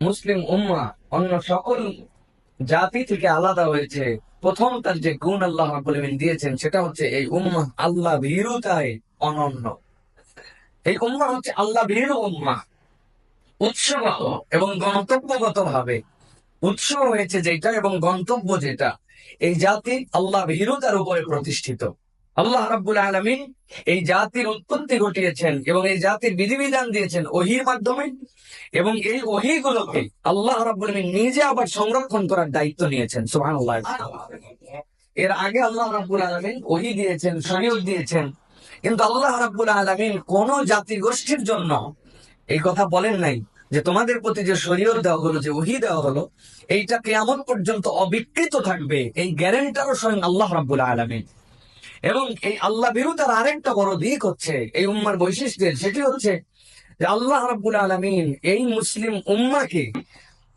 মুসলিম উম্মা, অন্য সকল জাতি থেকে আলাদা হয়েছে। প্রথম তার যে গুণ আল্লাহ দিয়েছেন, সেটা হচ্ছে এই উম্মা আল্লাহ ভীরুতায় অনন্য। এই উম্মা হচ্ছে আল্লাহ ভীরু উম্মা। উৎসগত এবং গন্তব্যগত ভাবে উৎস হয়েছে যেটা এবং গন্তব্য যেটা। এই জাতি আল্লাহ ভীরুতার উপরে প্রতিষ্ঠিত। আল্লাহ রাব্বুল আলামিন এই জাতির উৎপত্তি ঘটিয়েছেন এবং এই জাতির বিধিবিধান দিয়েছেন ওহির মাধ্যমে এবং এই ওহিগুলোকে আল্লাহ রাব্বুল আলামিন নিজে আবার সংরক্ষণ করার দায়িত্ব নিয়েছেন, সুবহানাল্লাহ। এর আগে আল্লাহ রাব্বুল আলামিন ওহি দিয়েছেন, শরীয়ত দিয়েছেন, কিন্তু আল্লাহ রাব্বুল আলামিন কোন জাতি গোষ্ঠীর জন্য এই কথা বলেন নাই যে তোমাদের প্রতি যে শরীয়ত দেওয়া হলো, যে ওহি দেওয়া হলো, এইটা কেয়ামত পর্যন্ত অবিকৃত থাকবে। এই গ্যারেন্টারও স্বয়ং আল্লাহ রাব্বুল আলামিন। এবং এই আল্লাহ বিরুদ্ধার আরেকটা বড় দিক হচ্ছে এই উম্মার বৈশিষ্ট্যের, সেটি হচ্ছে যে আল্লাহ রাবুল আলমিন এই মুসলিম উম্মাকে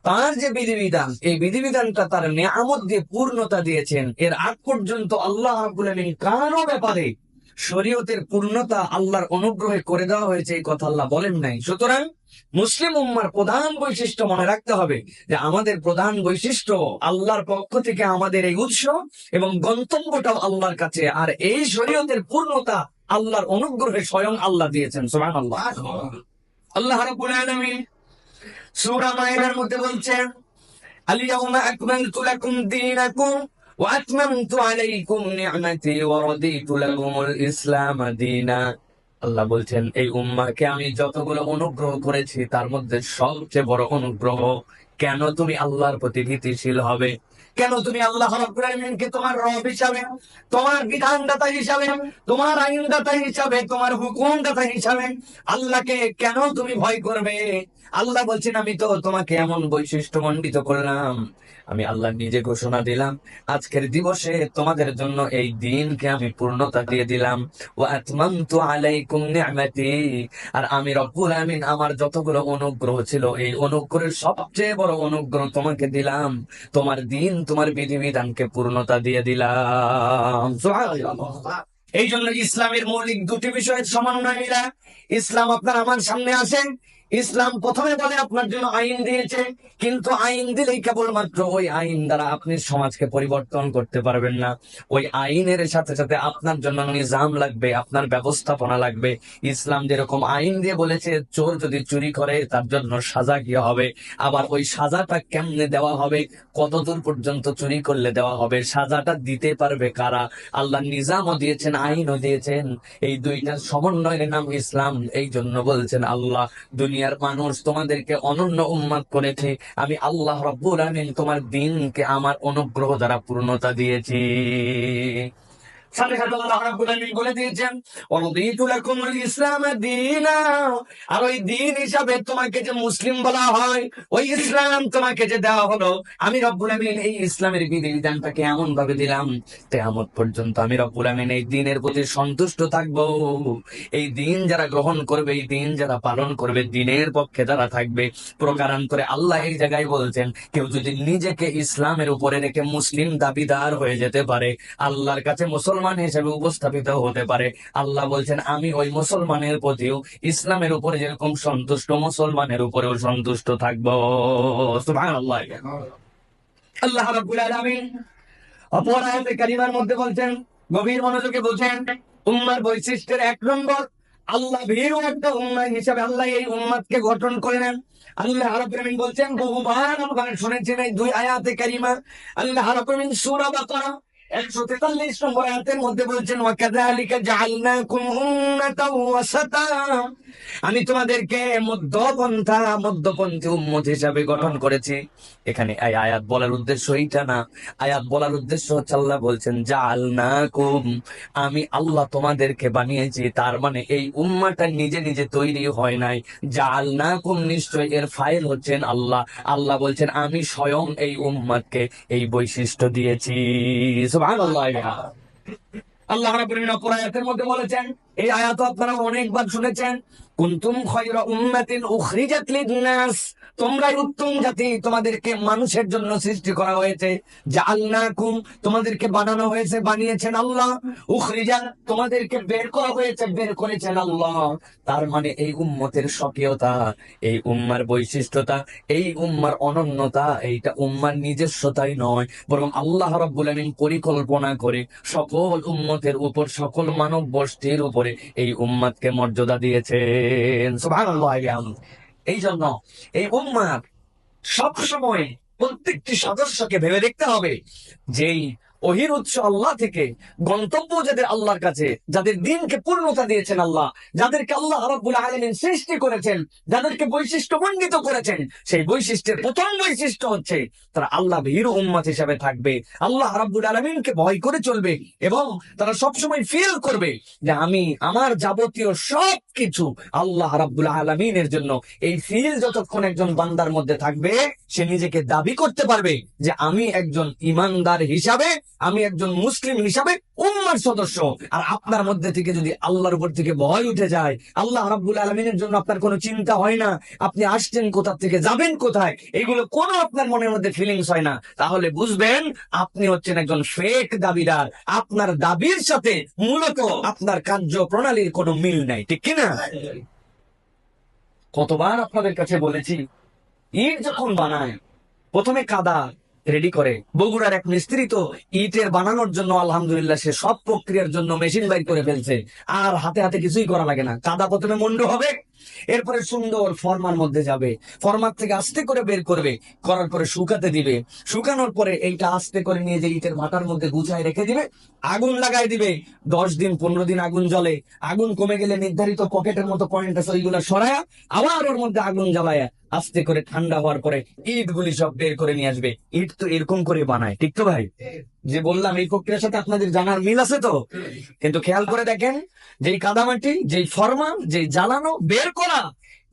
তার যে বিধিবিধান, এই বিধিবিধানটা তার নিয়ামত দিয়ে পূর্ণতা দিয়েছেন। এর আগ পর্যন্ত আল্লাহ রাবুল আলমিন কারও ব্যাপারে শরীয়তের পূর্ণতা আল্লাহর অনুগ্রহে করে দেওয়া হয়েছে এই কথা আল্লাহ বলেন নাই। সুতরাং মুসলিম উম্মার প্রধান বৈশিষ্ট্য মনে রাখতে হবে যে আমাদের প্রধান বৈশিষ্ট্য আল্লাহর পক্ষ থেকে আমাদের এই উৎস এবং গন্তব্যটাও আল্লাহর কাছে। আর এই শরীয়তের পূর্ণতা আল্লাহর অনুগ্রহে স্বয়ং আল্লাহ দিয়েছেন। সুবহানাল্লাহ। আল্লাহ রাব্বুল আলামিন সূরা মায়েদার মধ্যে বলছেন আলিয়াউমা আকমালতু লাকুম দীনাকুম ওয়া عليكم نعمتي ورضيت لكم الإسلام دينا। আল্লাহ বলছেন, এই উম্মাকে আমি যতগুলো অনুগ্রহ করেছি, তার মধ্যে সবচেয়ে বড় অনুগ্রহ কেন তুমি আল্লাহর প্রতি ভীতিশীল হবে? কেন তুমি আল্লাহ রাব্বুল তোমার রব হিসাবে, তোমার বিধানদাতা হিসাবে, তোমার আইনদাতা হিসাবে, তোমার হুকুমদাতা হিসাবে আল্লাহকে কেন তুমি ভয় করবে? আল্লাহ বলছেন, আমি তো তোমাকে এমন বৈশিষ্ট্য মণ্ডিত করলাম। আমি আল্লাহ নিজে ঘোষণা দিলাম, আজকের দিবসে তোমাদের জন্য এই দিনকে আমি পূর্ণতা দিয়ে দিলাম। ও আতমামতু আলাইকুম নি'মাতি। আর আমি রব্বুল আমিন আমার যতগুলো অনুগ্রহ ছিল, এই অনুগ্রহের সবচেয়ে বড় অনুগ্রহ তোমাকে দিলাম। তোমার দিন তোমার বিধিবিধানকে পূর্ণতা দিয়ে দিলাম। এই জন্য ইসলামের মৌলিক দুটি বিষয়ের সমন্বয় মিলা। ইসলাম আপনার আমার সামনে আসেন ইসলাম প্রথমে বলে আপনার জন্য আইন দিয়েছে, কিন্তু আইন দিলেই কেবলমাত্র ওই আইন দ্বারা আপনি সমাজকে পরিবর্তন করতে পারবেন না। ওই আইনের সাথে সাথে আপনার জন্য নিজাম লাগবে, আপনার ব্যবস্থাপনা লাগবে। ইসলাম যেরকম আইন দিয়ে বলেছে, চোর যদি চুরি করে, তার জন্য সাজা কি হবে। আবার ওই সাজাটা কেমনে দেওয়া হবে? কতদূর পর্যন্ত চুরি করলে দেওয়া হবে? সাজাটা দিতে পারবে কারা? আল্লাহ নিজামও দিয়েছেন, আইনও দিয়েছেন। এই দুইটার সমন্বয়ের নাম ইসলাম। এই জন্য বলছেন আল্লাহ দুনিয়ার মানুষ তোমাদেরকে অনন্য উন্মাদ করেছে। আমি আল্লাহ রব্বুল আমিন তোমার দিনকে আমার অনুগ্রহ দ্বারা পূর্ণতা দিয়েছি। আমি রব্বুল আমিন এই দিনের প্রতি সন্তুষ্ট থাকব। এই দিন যারা গ্রহণ করবে, এই দিন যারা পালন করবে, দিনের পক্ষে যারা থাকবে প্রকারান্তরে আল্লাহ এই জায়গায় বলছেন, কেউ যদি নিজেকে ইসলামের উপরে রেখে মুসলিম দাবিদার হয়ে যেতে পারে, আল্লাহর কাছে মুসলমান হিসেবে উপস্থাপিত হতে পারে। আল্লাহ বলছেন, আমি ওই মুসলমানের প্রতিও ইসলামের উপরে যেরকম সন্তুষ্ট, মুসলমানের উপরেও সন্তুষ্ট থাকব। আল্লাহ মধ্যে বলছেন, গভীর মনোযোগে বলছেন, উম্মার বৈশিষ্ট্যের এক নম্বর, আল্লাহ ভীরু একটা উম্মা হিসাবে আল্লাহ এই উম্মাদকে গঠন করলেন। আল্লাহ রাব্বুল বলছেন, বহুবার আমরা শুনেছেন এই দুই আয়াতে কারিমা। আল্লাহ রাব্বুল সূরা একশো তেতাল্লিশ নম্বর আয়াতের মধ্যে বলছেন, ওয়াকাযালিকা জাআলনাকুম উম্মাতাও ওয়াসাতা। আমি তোমাদেরকে মধ্যপন্থা, মধ্যপন্থী উম্মত হিসাবে গঠন করেছি। এখানে আয়াত বলার উদ্দেশ্য এইটা না। আয়াত বলার উদ্দেশ্য হচ্ছে আল্লাহ বলছেন, জাআলনাকুম। আমি আল্লাহ তোমাদেরকে বানিয়েছি, তার মানে এই উম্মাটা নিজে নিজে তৈরি হয় নাই। জাআলনাকুম নিশ্চয় এর ফাইল হচ্ছেন আল্লাহ। আল্লাহ বলছেন, আমি স্বয়ং এই উম্মাদকে এই বৈশিষ্ট্য দিয়েছি। সুবহানাল্লাহ। আল্লাহ রাব্বুল আলামিন কোরআনের মধ্যে বলেছেন এই আয়াত আপনারা অনেকবার শুনেছেন, কুনতুম খয়রা উম্মাতিন উখরিজাত লিন-নাস উত্তম জাতি, তোমাদেরকে মানুষের জন্য সৃষ্টি করা হয়েছে। জাআলনাকুম, তোমাদেরকে বানানো হয়েছে, বানিয়েছেন আল্লাহ। উখরিজাত, তোমাদেরকে বের করা হয়েছে, বের করেছেন আল্লাহ। তার মানে এই উম্মতের স্বকীয়তা, এই উম্মার বৈশিষ্ট্যতা, এই উম্মার অনন্যতা, এইটা উম্মার নিজস্বতাই নয়। বরং আল্লাহ রাব্বুল আলামিন পরিকল্পনা করে সকল উম্মতের উপর, সকল মানব বস্তির উপরে এই উম্মাদকে মর্যাদা দিয়েছেন। এই জন্য এই উম্মাদ সবসময় প্রত্যেকটি সদস্যকে ভেবে দেখতে হবে যেই ওহির উৎস আল্লাহ থেকে, গন্তব্য যাদের আল্লাহর কাছে, যাদের দিনকে পূর্ণতা দিয়েছেন আল্লাহ, যাদেরকে আল্লাহ রাব্বুল আলামিন সৃষ্টি করেছেন, যাদেরকে বৈশিষ্ট্য মণ্ডিত করেছেন, সেই বৈশিষ্ট্যের প্রথম বৈশিষ্ট্য হচ্ছে তারা আল্লাহ ভীর উম্মত হিসাবে থাকবে। আল্লাহ রাব্বুল আলামিনকে ভয় করে চলবে এবং তারা সবসময় ফিল করবে যে আমি, আমার যাবতীয় সব কিছু আল্লাহ রাব্বুল আলামিনের জন্য। এই ফিল যতক্ষণ একজন বান্দার মধ্যে থাকবে, সে নিজেকে দাবি করতে পারবে যে আমি একজন ইমানদার হিসাবে আমি একজন মুসলিম হিসাবে উম্মার সদস্য। আর আপনার মধ্যে থেকে যদি আল্লাহর উপর থেকে ভয় উঠে যায়, আল্লাহ রাব্বুল আলমিনের জন্য আপনার কোনো চিন্তা হয় না। আপনি আসছেন কোথা থেকে, যাবেন কোথায়, এগুলো কোনো আপনার মনের মধ্যে ফিলিংস হয় না। তাহলে বুঝবেন, আপনি হচ্ছেন একজন ফেক দাবিদার। আপনার দাবির সাথে মূলত আপনার কার্য প্রণালীর কোনো মিল নাই, ঠিক কিনা? কতবার আপনাদের কাছে বলেছি, ইট যখন বানায়, প্রথমে কাদা রেডি করে। বগুড়ার এক মিস্ত্রি তো ইটের বানানোর জন্য আলহামদুলিল্লাহ সে সব প্রক্রিয়ার জন্য মেশিন বাইর করে ফেলছে। আর হাতে হাতে কিছুই করা লাগে না। কাদা প্রথমে মন্ড হবে। এরপরে সুন্দর ফর্মার মধ্যে যাবে। ফর্মার থেকে আস্তে করে বের করবে, করার পরে শুকাতে দিবে। শুকানোর পরে এইটা আস্তে করে নিয়ে যে ইটের ভাটার মধ্যে গুছায় রেখে দিবে, আগুন লাগাই দিবে। দশ দিন, পনেরো দিন আগুন জ্বলে, আগুন কমে গেলে নির্ধারিত পকেটের মতো পয়েন্ট আছে ওইগুলা সরায়া আবার ওর মধ্যে আগুন জ্বালায়া আস্তে করে ঠান্ডা হওয়ার পরে ইট গুলি সব বের করে নিয়ে আসবে। ইট তো এরকম করে বানায়, ঠিক তো ভাই? যে বললাম, এই প্রক্রিয়ার সাথে আপনাদের জানার মিল আছে তো? কিন্তু খেয়াল করে দেখেন, যেই কাদামাটি, যেই ফরমা, যেই জ্বালানো বের করা